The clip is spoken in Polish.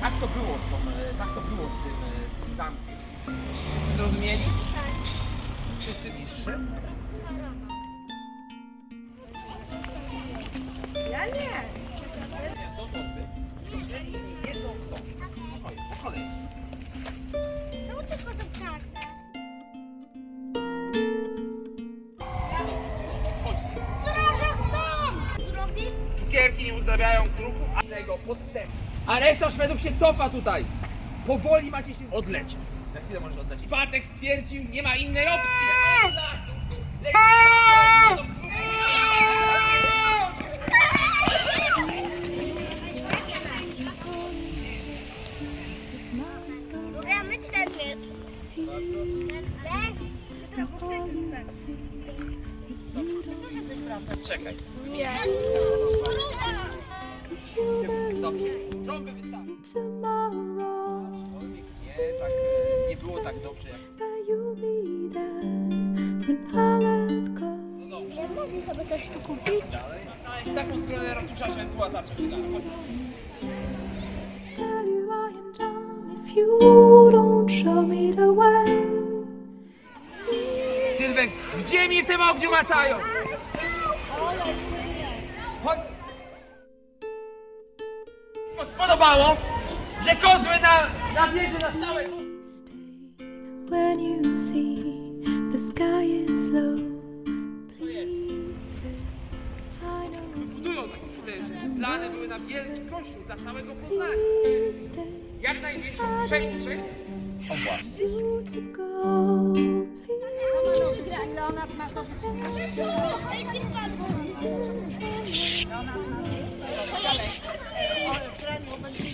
to było z, tą, e, tak to było z tym, e, z tym zamkiem. Wszyscy zrozumieli? Wszyscy niższe? Ja nie. Do wody. Ciągnęli jedną tą. Oj, po kolei. Czemu tylko to czarne? Chodź. Sam! Cukierki nie uzdrawiają kruku, a tego podstępu. A reszta Szwedów się cofa tutaj. Powoli macie się odlecieć. Na chwilę możesz oddać. Bartek stwierdził, nie ma innej opcji. Ten Czekaj. Nie. Nie było tak dobrze jak... No dobrze. Nie mogę chyba coś tu kupić. W taką stronę rozpuszczasz ewentualnie tarczę się da. Chodź. Tell you I am done if you don't show me the way. Sylwek, gdzie mi w tym ogniu macają? Chodź. Spodobało, że kozły na, na wieży na stałe. When you see the sky is low, please pray. I know Budują takie że plany były na wielki kościół dla całego Poznania. stay. Jak największą przestrzeń. O właśnie. You to go, please. Leonard masz to życzenie? Leonard ma. Dalej. O, Franiu, będzie...